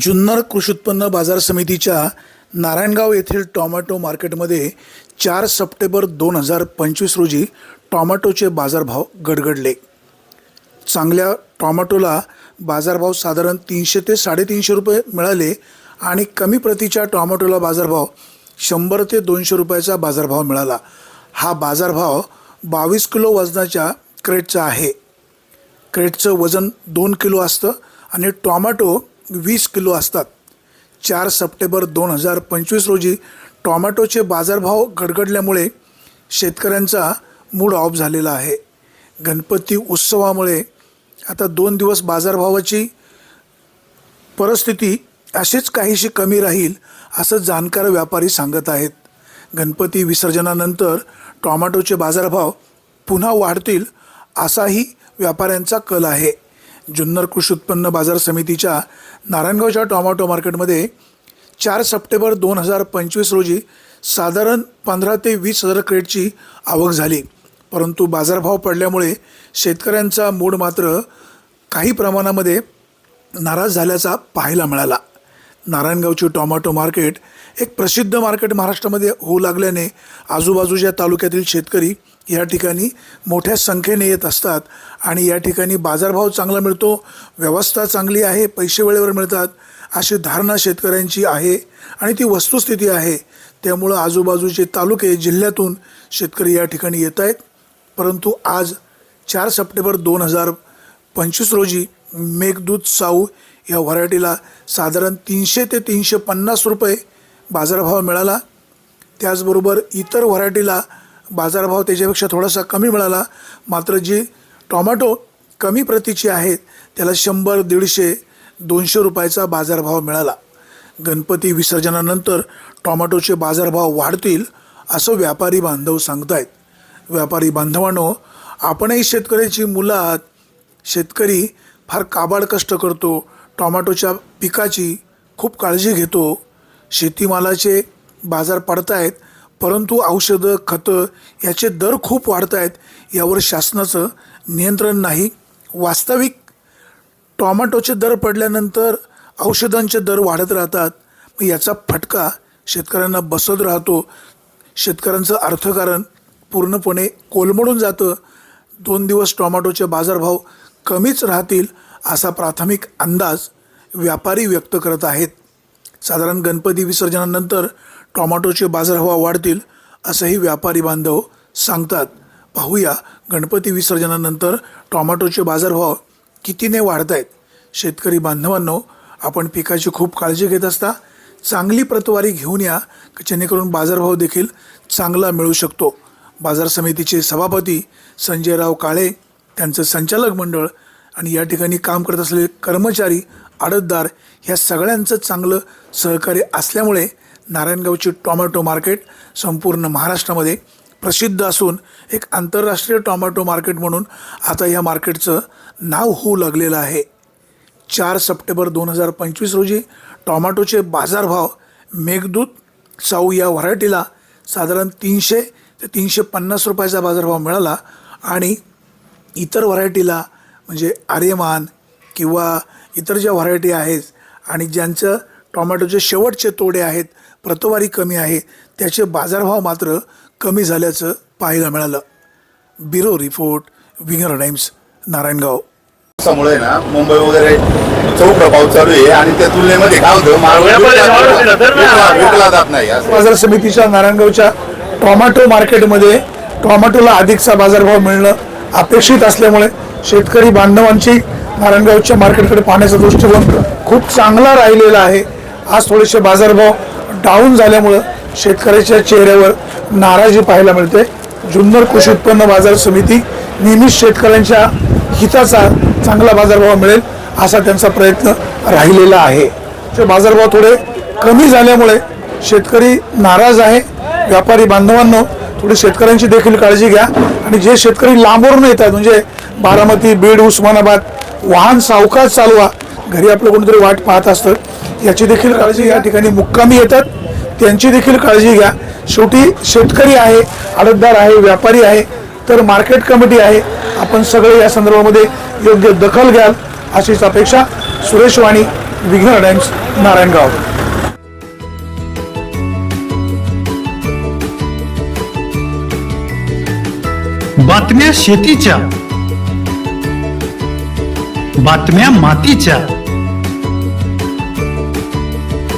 जुन्नर कृषी उत्पन्न बाजार समितीच्या नारायणगाव येथील टॉमॅटो मार्केटमध्ये चार सप्टेंबर दोन हजार पंचवीस रोजी टॉमॅटोचे बाजारभाव गडगडले. चांगल्या टॉमॅटोला बाजारभाव साधारण तीनशे ते साडेतीनशे रुपये मिळाले आणि कमी प्रतीच्या टॉमॅटोला बाजारभाव शंभर ते दोनशे रुपयाचा बाजारभाव मिळाला. हा बाजारभाव बावीस किलो वजनाच्या क्रेटचा आहे. क्रेटचं वजन दोन किलो असतं आणि टॉमॅटो वीस किलो असतात. चार सप्टेंबर दोन हजार पंचवीस रोजी टॉमॅटोचे बाजारभाव गडगडल्यामुळे शेतकऱ्यांचा मूड ऑफ झालेला आहे. गणपती उत्सवामुळे आता दोन दिवस बाजारभावाची परिस्थिती अशीच काहीशी कमी राहील असं जाणकार व्यापारी सांगत आहेत. गणपती विसर्जनानंतर टॉमॅटोचे बाजारभाव पुन्हा वाढतील असाही व्यापाऱ्यांचा कल आहे. जुन्नर कृषी उत्पन्न बाजार समितीच्या नारायणगावच्या टॉमॅटो मार्केटमध्ये चार सप्टेंबर दोन हजार पंचवीस रोजी साधारण पंधरा ते वीस हजार क्रेटची आवक झाली. परंतु बाजारभाव पडल्यामुळे शेतकऱ्यांचा मूड मात्र काही प्रमाणामध्ये नाराज झाल्याचा पाहायला मिळाला. नारायणगावची टॉमॅटो मार्केट एक प्रसिद्ध मार्केट महाराष्ट्रामध्ये होऊ लागल्याने आजूबाजूच्या तालुक्यातील शेतकरी या ठिकाणी मोठ्या संख्येने येत असतात आणि या ठिकाणी बाजारभाव चांगला मिळतो व्यवस्था चांगली आहे पैसे वेळेवर मिळतात अशी धारणा शेतकऱ्यांची आहे आणि ती वस्तुस्थिती आहे. त्यामुळं आजूबाजूचे तालुके जिल्ह्यातून शेतकरी या ठिकाणी येत आहेत. परंतु आज चार सप्टेंबर दोन हजार पंचवीस रोजी मेघदूत साऊ या व्हरायटीला साधारण तीनशे ते तीनशे पन्नास रुपये बाजारभाव मिळाला. त्याचबरोबर इतर व्हरायटीला बाजारभाव त्याच्यापेक्षा थोडासा कमी मिळाला. मात्र जी टॉमॅटो कमी प्रतीची आहेत त्याला शंभर दीडशे दोनशे रुपयाचा बाजारभाव मिळाला. गणपती विसर्जनानंतर टॉमॅटोचे बाजारभाव वाढतील असं व्यापारी बांधव सांगतायत. व्यापारी बांधवांनो आपणही शेतकऱ्याची मुलं आहात शेतकरी फार काबाड कष्ट करतो टॉमॅटोच्या पिकाची खूप काळजी घेतो. शेतीमालाचे बाजार पडत आहेत परंतु औषधं खतं याचे दर खूप वाढत आहेत. यावर शासनाचं नियंत्रण नाही. वास्तविक टॉमॅटोचे दर पडल्यानंतर औषधांचे दर वाढत राहतात. याचा फटका शेतकऱ्यांना बसत राहतो. शेतकऱ्यांचं अर्थकारण पूर्णपणे कोलमडून जातं. दोन दिवस टॉमॅटोचे बाजारभाव कमीच राहतील असा प्राथमिक अंदाज व्यापारी व्यक्त करत आहेत. साधारण गणपती विसर्जनानंतर टोमॅटोचे बाजारभाव वाढतील असंही व्यापारी बांधव सांगतात. पाहूया गणपती विसर्जनानंतर टोमॅटोचे बाजारभाव कितीने वाढत आहेत शेतकरी बांधवांनो आपण पिकाची खूप काळजी घेत असता चांगली प्रतवारी घेऊन या जेणेकरून बाजारभाव देखील चांगला मिळू शकतो. बाजार समितीचे सभापती संजयराव काळे त्यांचं संचालक मंडळ आणि या ठिकाणी काम करत असलेले कर्मचारी आडतदार ह्या सगळ्यांचं चांगलं सहकार्य असल्यामुळे नारायणगावची टॉमॅटो मार्केट संपूर्ण महाराष्ट्रामध्ये प्रसिद्ध असून एक आंतरराष्ट्रीय टॉमॅटो मार्केट म्हणून आता या मार्केटचं नाव होऊ लागलेलं आहे. चार सप्टेंबर दोन हजार पंचवीस रोजी टॉमॅटोचे बाजारभाव मेघदूत साऊ या व्हरायटीला साधारण तीनशे ते तीनशे पन्नास रुपयाचा बाजारभाव मिळाला आणि इतर व्हरायटीला म्हणजे आर्यमान किंवा इतर ज्या व्हरायटी आहेत आणि ज्यांचं टॉमॅटोचे शेवटचे तोडे आहेत प्रतवारी कमी आहे. त्याचे बाजारभाव मात्र कमी झाल्याचं पाहायला मिळालं. Bureau report winger times Narayangaon. त्यामुळे ना मुंबई वगैरे चौक प्रभाव चालू आहे आणि त्या तुलनेमध्ये काय होतं? विकला जात नाही. बाजार समितीच्या नारायणगावच्या टोमॅटो मार्केटमध्ये टोमॅटोला अधिकचा बाजारभाव मिळणं अपेक्षित असल्यामुळे शेतकरी बांधवांची नारायणगावच्या मार्केटकडे पाहण्याचा दृष्टिकोन खूप चांगला राहिलेला आहे. आज थोडेसे बाजारभाव डाऊन झाल्यामुळं शेतकऱ्याच्या चेहऱ्यावर नाराजी पाहायला मिळते. जुन्नर कृषी उत्पन्न बाजार समिती नेहमीच शेतकऱ्यांच्या हिताचा चांगला बाजारभाव मिळेल असा त्यांचा प्रयत्न राहिलेला आहे. ते बाजारभाव थोडे कमी झाल्यामुळे शेतकरी नाराज आहे. व्यापारी बांधवांनो थोडी शेतकऱ्यांची देखील काळजी घ्या आणि जे शेतकरी लांबवरून येतात म्हणजे बारामती बीड उस्मानाबाद वाहन सावकाश चालवा घरी आपलं कोणीतरी वाट पाहत असतं याची देखील काळजी या ठिकाणी मुक्कामी येतात. त्यांची देखील काळजी घ्या. शेवटी शेतकरी आहे आडतदार आहे व्यापारी आहे तर मार्केट कमिटी आहे. आपण सगळे या संदर्भामध्ये योग्य दखल घ्याल अशीच अपेक्षा सुरेश वाणी विघ्न टाइम्स नारायणगाव. बातम्या शेतीच्या बातम्या मातीच्या.